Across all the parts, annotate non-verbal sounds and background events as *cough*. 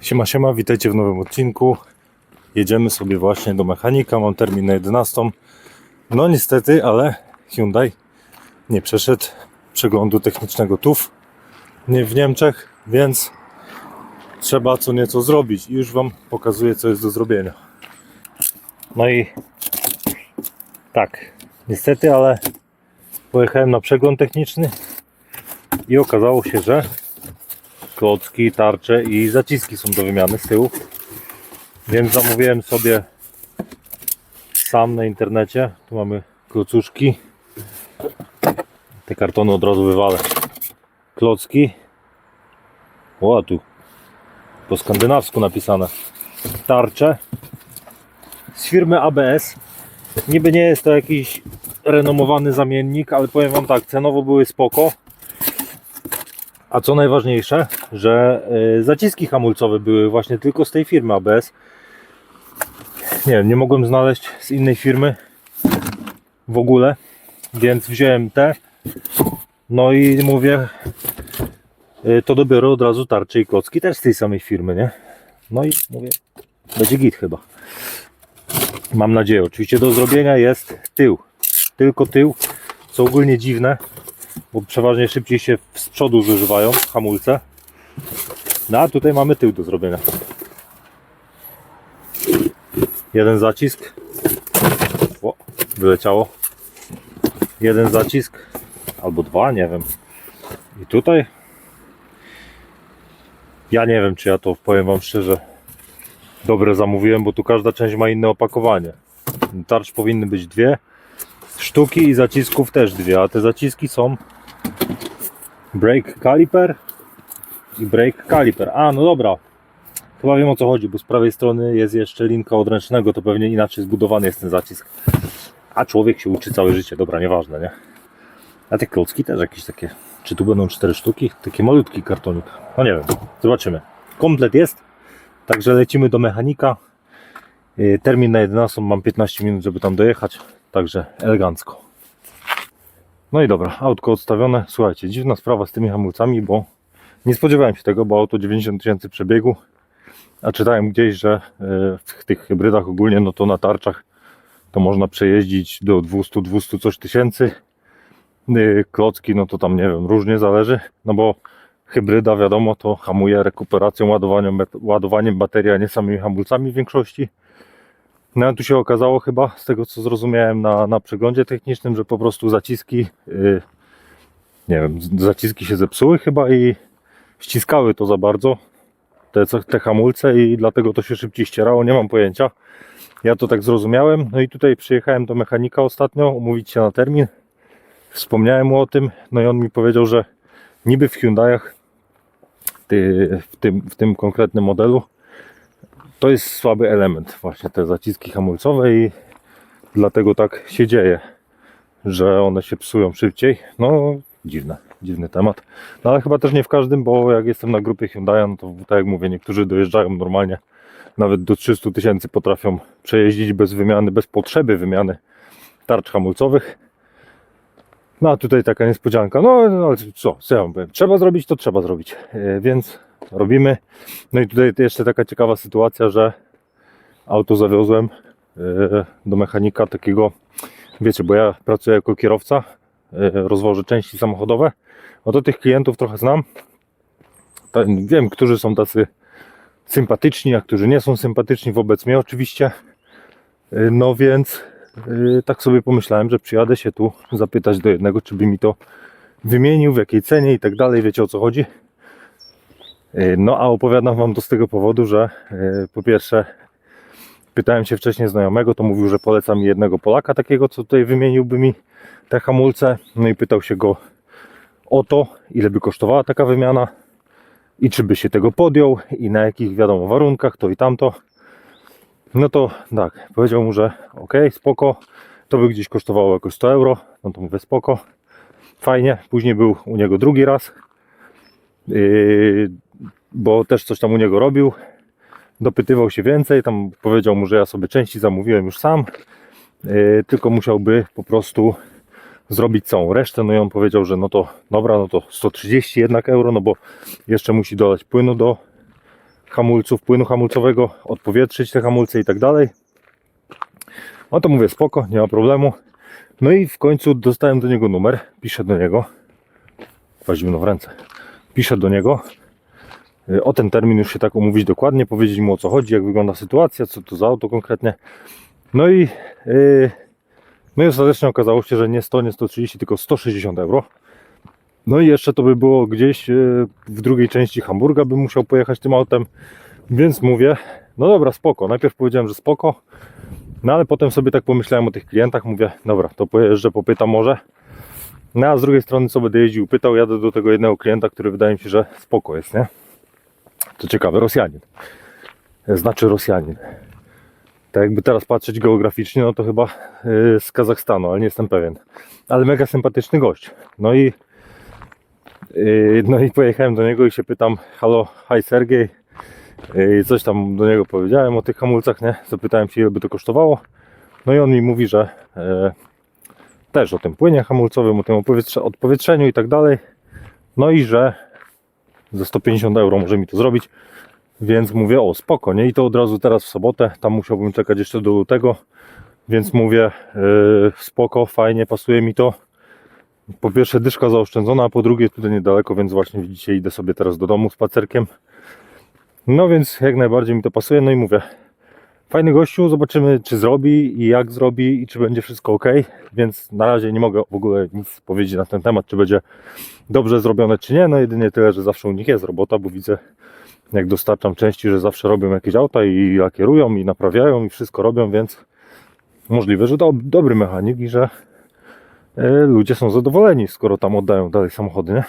Siema, siema, witajcie w nowym odcinku. Jedziemy sobie właśnie do mechanika, mam termin na 11. No niestety, ale Hyundai nie przeszedł przeglądu technicznego TUF w Niemczech, więc trzeba co nieco zrobić i już Wam pokazuję co jest do zrobienia. No i tak, niestety, ale pojechałem na przegląd techniczny i okazało się, że klocki, tarcze i zaciski są do wymiany z tyłu. Więc zamówiłem sobie sam na internecie. Tu mamy klocuszki. Te kartony od razu wywalę. Klocki. O, tu po skandynawsku napisane. Tarcze z firmy ABS. Niby nie jest to jakiś renomowany zamiennik, ale powiem Wam tak, cenowo były spoko. A co najważniejsze, że y, zaciski hamulcowe były właśnie tylko z tej firmy ABS. Nie wiem, nie mogłem znaleźć z innej firmy w ogóle, więc wziąłem te. No i mówię, y, to dobiorę od razu tarcze i klocki też z tej samej firmy, nie? No i mówię, będzie git chyba. Mam nadzieję. Oczywiście do zrobienia jest tył. Tylko tył, co ogólnie dziwne, bo przeważnie szybciej się z przodu zużywają hamulce. No a tutaj mamy tył do zrobienia. Jeden zacisk. O, wyleciało. Jeden zacisk. Albo dwa, nie wiem. I tutaj. Ja nie wiem, czy ja to powiem Wam szczerze. Dobre zamówiłem, bo tu każda część ma inne opakowanie. Tarcz powinny być dwie sztuki i zacisków też dwie, a te zaciski są brake caliper i brake caliper. A, no dobra. Chyba wiem o co chodzi, bo z prawej strony jest jeszcze linka odręcznego, to pewnie inaczej zbudowany jest ten zacisk. A człowiek się uczy całe życie, dobra, nieważne, nie? A te klocki też jakieś takie, czy tu będą cztery sztuki? Taki malutki kartonik. No nie wiem, zobaczymy. Komplet jest, także lecimy do mechanika. Yy, Termin na 11, mam 15 minut, żeby tam dojechać, także elegancko. No i dobra, autko odstawione. Słuchajcie, dziwna sprawa z tymi hamulcami, bo nie spodziewałem się tego, bo auto 90 tysięcy przebiegu, a czytałem gdzieś, że e, w tych hybrydach ogólnie, no to na tarczach to można przejeździć do 200-200 coś tysięcy. E, Klocki, no to tam nie wiem, różnie zależy, no bo hybryda wiadomo to hamuje rekuperacją, ładowaniem, ładowaniem baterii, a nie samymi hamulcami w większości. No tu się okazało chyba, z tego co zrozumiałem na, na przeglądzie technicznym, że po prostu zaciski, yy, nie wiem, zaciski się zepsuły chyba i ściskały to za bardzo, te, te hamulce i dlatego to się szybciej ścierało, nie mam pojęcia. Ja to tak zrozumiałem, no i tutaj przyjechałem do mechanika ostatnio, umówić się na termin. Wspomniałem mu o tym, no i on mi powiedział, że niby w Hyundai'ach, w, tym, w tym konkretnym modelu, to jest słaby element, właśnie te zaciski hamulcowe i dlatego tak się dzieje, że one się psują szybciej. No, dziwne, dziwny temat. No ale chyba też nie w każdym, bo jak jestem na grupie Hyundai, no to tak jak mówię, niektórzy dojeżdżają normalnie, nawet do 300 tysięcy potrafią przejeździć bez wymiany, bez potrzeby wymiany tarcz hamulcowych. No a tutaj taka niespodzianka. No, no ale co, co ja wam? Trzeba zrobić, to trzeba zrobić. E, więc robimy. No i tutaj jeszcze taka ciekawa sytuacja, że auto zawiozłem e, do mechanika takiego, wiecie, bo ja pracuję jako kierowca, e, rozwożę części samochodowe. No to tych klientów trochę znam. Wiem, którzy są tacy sympatyczni, a którzy nie są sympatyczni wobec mnie oczywiście. E, No więc tak sobie pomyślałem, że przyjadę się tu zapytać do jednego, czy by mi to wymienił, w jakiej cenie i tak dalej, wiecie o co chodzi. E, No a opowiadam Wam to z tego powodu, że e, po pierwsze pytałem się wcześniej znajomego, to mówił, że poleca mi jednego Polaka takiego, co tutaj wymieniłby mi te hamulce. No i pytał się go o to, ile by kosztowała taka wymiana i czy by się tego podjął i na jakich wiadomo warunkach, to i tamto. No to tak, powiedział mu, że ok, spoko, to by gdzieś kosztowało jakoś 100 euro, no to mówię spoko, fajnie. Później był u niego drugi raz, Yy, bo też coś tam u niego robił. Dopytywał się więcej, tam powiedział mu, że ja sobie części zamówiłem już sam, yy, tylko musiałby po prostu zrobić całą resztę. No i on powiedział, że no to dobra, no to 130 jednak euro, no bo jeszcze musi dodać płynu do, hamulców, płynu hamulcowego, odpowietrzyć te hamulce i tak dalej. No to mówię, spoko, nie ma problemu. No i w końcu dostałem do niego numer, piszę do niego, zimno w ręce, piszę do niego, y, o ten termin już się tak umówić dokładnie, powiedzieć mu o co chodzi, jak wygląda sytuacja, co to za auto konkretnie. No i, yy, no i ostatecznie okazało się, że nie 100, nie 130, tylko 160 euro. No i jeszcze to by było gdzieś yy, w drugiej części Hamburga bym musiał pojechać tym autem, więc mówię, no dobra, spoko. Najpierw powiedziałem, że spoko, no ale potem sobie tak pomyślałem o tych klientach, mówię, dobra, to pojeżdżę, popytam może. No a z drugiej strony co będę jeździł, pytał, jadę do tego jednego klienta, który wydaje mi się, że spoko jest, nie? To ciekawe, Rosjanin. Znaczy Rosjanin. Tak jakby teraz patrzeć geograficznie, no to chyba yy, z Kazachstanu, ale nie jestem pewien. Ale mega sympatyczny gość. No i yy, no i pojechałem do niego i się pytam, halo, hi Sergiej, i coś tam do niego powiedziałem o tych hamulcach, nie? Zapytałem się, ile by to kosztowało. No i on mi mówi, że e, też o tym płynie hamulcowym, o tym odpowietrzeniu i tak dalej. No i że za 150 euro może mi to zrobić. Więc mówię, o spoko, nie? I to od razu teraz w sobotę, tam musiałbym czekać jeszcze do lutego. Więc mówię, e, spoko, fajnie, pasuje mi to. Po pierwsze dyszka zaoszczędzona, a po drugie tutaj niedaleko, więc właśnie widzicie, idę sobie teraz do domu spacerkiem. No więc jak najbardziej mi to pasuje. No i mówię, fajny gościu, zobaczymy czy zrobi i jak zrobi i czy będzie wszystko ok. Więc na razie nie mogę w ogóle nic powiedzieć na ten temat, czy będzie dobrze zrobione, czy nie. No jedynie tyle, że zawsze u nich jest robota, bo widzę jak dostarczam części, że zawsze robią jakieś auta i lakierują i naprawiają i wszystko robią, więc możliwe, że to dobry mechanik i że e, ludzie są zadowoleni, skoro tam oddają dalej samochody, nie?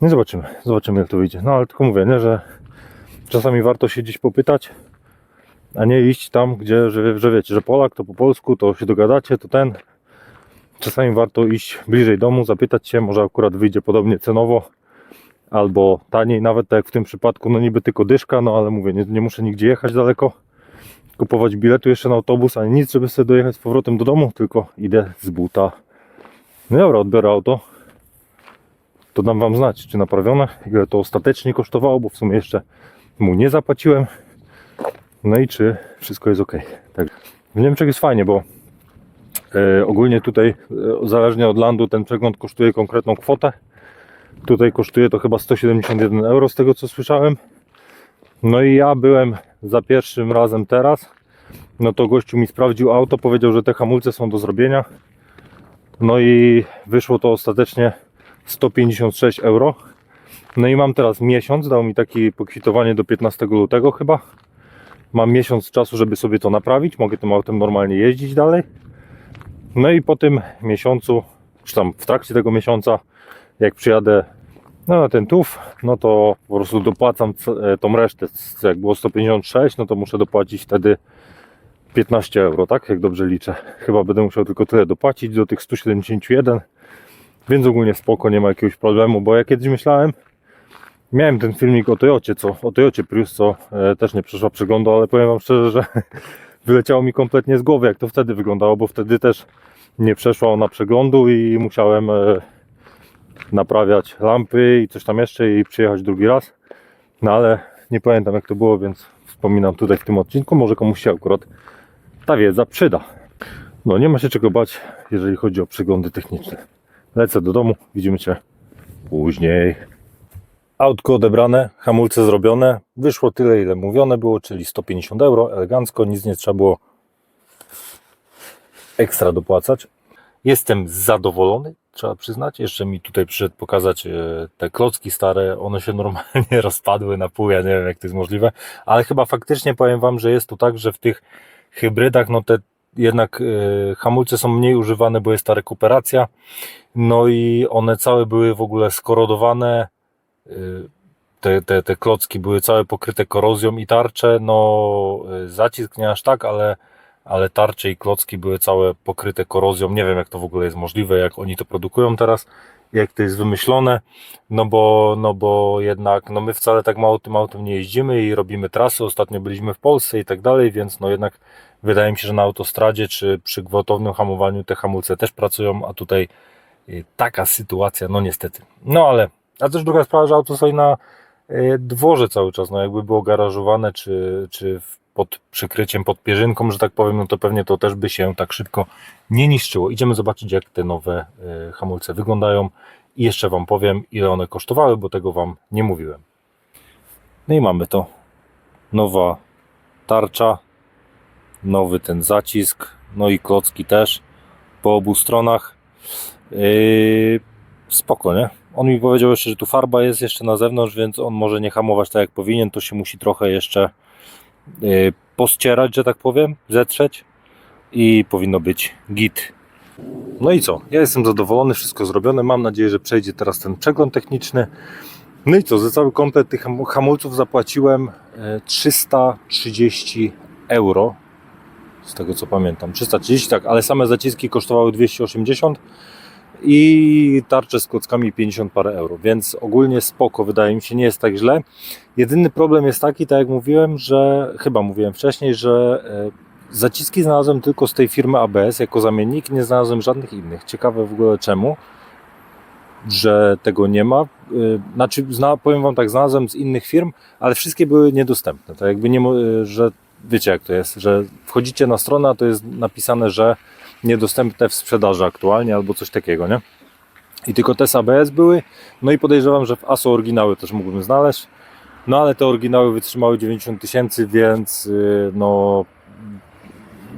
No zobaczymy, zobaczymy jak to wyjdzie. No ale tylko mówię, nie, że czasami warto się gdzieś popytać, a nie iść tam, gdzie, że, że wiecie, że Polak to po polsku, to się dogadacie, to ten. Czasami warto iść bliżej domu, zapytać się, może akurat wyjdzie podobnie cenowo, albo taniej, nawet tak jak w tym przypadku, no niby tylko dyszka, no ale mówię, nie, nie muszę nigdzie jechać daleko, kupować biletu jeszcze na autobus, ani nic, żeby sobie dojechać z powrotem do domu, tylko idę z buta. No dobra, odbiorę auto, to dam Wam znać, czy naprawione, ile to ostatecznie kosztowało, bo w sumie jeszcze mu nie zapłaciłem. No i czy wszystko jest ok. Tak. W Niemczech jest fajnie, bo e, ogólnie tutaj, e, zależnie od landu, ten przegląd kosztuje konkretną kwotę. Tutaj kosztuje to chyba 171 euro, z tego co słyszałem. No i ja byłem za pierwszym razem teraz. No to gościu mi sprawdził auto, powiedział, że te hamulce są do zrobienia. No i wyszło to ostatecznie 156 euro. No i mam teraz miesiąc, dał mi takie pokwitowanie do 15 lutego chyba. Mam miesiąc czasu, żeby sobie to naprawić. Mogę tym autem normalnie jeździć dalej. No i po tym miesiącu, czy tam w trakcie tego miesiąca, jak przyjadę no, na ten TUF, no to po prostu dopłacam e, tą resztę. Jak było 156, no to muszę dopłacić wtedy 15 euro, tak? Jak dobrze liczę. Chyba będę musiał tylko tyle dopłacić do tych 171. Więc ogólnie spoko, nie ma jakiegoś problemu, bo ja kiedyś myślałem, miałem ten filmik o Toyocie, co, o Toyocie Prius, co e, też nie przeszła przeglądu, ale powiem Wam szczerze, że *laughs* wyleciało mi kompletnie z głowy, jak to wtedy wyglądało, bo wtedy też nie przeszła ona przeglądu i musiałem e, naprawiać lampy i coś tam jeszcze i przyjechać drugi raz. No ale nie pamiętam jak to było, więc wspominam tutaj w tym odcinku, może komuś się akurat ta wiedza przyda. No nie ma się czego bać, jeżeli chodzi o przeglądy techniczne. Lecę do domu, widzimy się później. Autko odebrane, hamulce zrobione. Wyszło tyle, ile mówione było, czyli 150 euro, elegancko, nic nie trzeba było ekstra dopłacać. Jestem zadowolony, trzeba przyznać. Jeszcze mi tutaj przyszedł pokazać e, te klocki stare. One się *laughs* normalnie rozpadły na pół. Ja nie wiem, jak to jest możliwe, ale chyba faktycznie powiem Wam, że jest to tak, że w tych hybrydach, no te jednak e, hamulce są mniej używane, bo jest ta rekuperacja. No i one całe były w ogóle skorodowane. Te, te, te klocki były całe pokryte korozją i tarcze. No, e, zacisk nie aż tak, ale ale tarcze i klocki były całe pokryte korozją. Nie wiem, jak to w ogóle jest możliwe, jak oni to produkują teraz, jak to jest wymyślone, no bo, no bo jednak no my wcale tak mało tym autem nie jeździmy i robimy trasy. Ostatnio byliśmy w Polsce i tak dalej, więc no jednak wydaje mi się, że na autostradzie czy przy gwałtownym hamowaniu te hamulce też pracują, a tutaj y, taka sytuacja, no niestety. No ale, a też druga sprawa, że auto stoi na e, dworze cały czas, no jakby było garażowane, czy, czy pod przykryciem, pod pierzynką, że tak powiem, no to pewnie to też by się tak szybko nie niszczyło. Idziemy zobaczyć, jak te nowe e, hamulce wyglądają i jeszcze Wam powiem, ile one kosztowały, bo tego Wam nie mówiłem. No i mamy to. Nowa tarcza, nowy ten zacisk, no i klocki też po obu stronach. Yy, spoko, nie? On mi powiedział jeszcze, że tu farba jest jeszcze na zewnątrz, więc on może nie hamować tak jak powinien, to się musi trochę jeszcze yy, pościerać, że tak powiem, zetrzeć i powinno być git. No i co? Ja jestem zadowolony, wszystko zrobione. Mam nadzieję, że przejdzie teraz ten przegląd techniczny. No i co? Za cały komplet tych ham- hamulców zapłaciłem e, 330 euro. Z tego co pamiętam. 330, tak, ale same zaciski kosztowały 280 i tarcze z klockami 50 parę euro, więc ogólnie spoko, wydaje mi się, nie jest tak źle. Jedyny problem jest taki, tak jak mówiłem, że chyba mówiłem wcześniej, że e, zaciski znalazłem tylko z tej firmy ABS jako zamiennik, nie znalazłem żadnych innych. Ciekawe w ogóle czemu, że tego nie ma. Y, Znaczy, zna, powiem Wam tak, znalazłem z innych firm, ale wszystkie były niedostępne. Tak jakby nie, y, że wiecie jak to jest, że wchodzicie na stronę, a to jest napisane, że niedostępne w sprzedaży aktualnie albo coś takiego, nie? I tylko te z ABS były, no i podejrzewam, że w ASO oryginały też mógłbym znaleźć, no ale te oryginały wytrzymały 90 tysięcy, więc y, no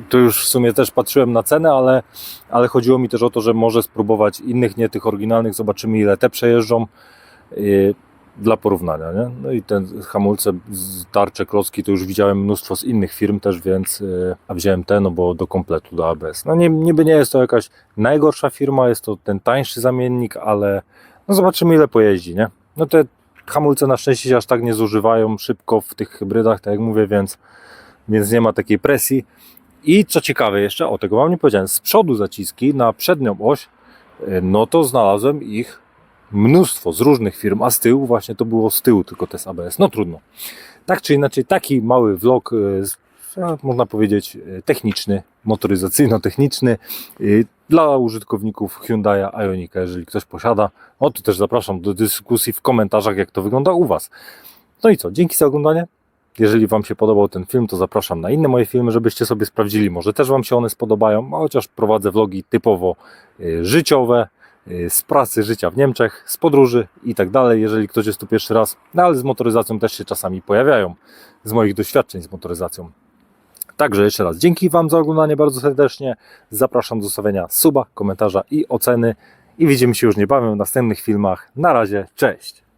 tu już w sumie też patrzyłem na cenę, ale, ale chodziło mi też o to, że może spróbować innych, nie tych oryginalnych, zobaczymy ile te przejeżdżą. Yy, dla porównania. Nie? No i te hamulce, tarcze, klocki to już widziałem mnóstwo z innych firm też, więc yy, a wziąłem te, no bo do kompletu, do ABS. No nie, niby nie jest to jakaś najgorsza firma, jest to ten tańszy zamiennik, ale no zobaczymy ile pojeździ, nie? No te hamulce na szczęście się aż tak nie zużywają szybko w tych hybrydach, tak jak mówię, więc, więc nie ma takiej presji. I co ciekawe jeszcze, o tego wam nie powiedziałem, z przodu zaciski na przednią oś, y, no to znalazłem ich mnóstwo z różnych firm, a z tyłu właśnie to było z tyłu tylko te z ABS. No trudno. Tak czy inaczej, taki mały vlog, no, można powiedzieć y, techniczny, motoryzacyjno-techniczny y, dla użytkowników Hyundai Ionika, jeżeli ktoś posiada. No to też zapraszam do dyskusji w komentarzach, jak to wygląda u Was. No i co, dzięki za oglądanie. Jeżeli Wam się podobał ten film, to zapraszam na inne moje filmy, żebyście sobie sprawdzili. Może też Wam się one spodobają, chociaż prowadzę vlogi typowo życiowe, z pracy, życia w Niemczech, z podróży i tak dalej. Jeżeli ktoś jest tu pierwszy raz, no ale z motoryzacją też się czasami pojawiają, z moich doświadczeń z motoryzacją. Także jeszcze raz dzięki Wam za oglądanie bardzo serdecznie. Zapraszam do zostawienia suba, komentarza i oceny. I widzimy się już niebawem w następnych filmach. Na razie, cześć!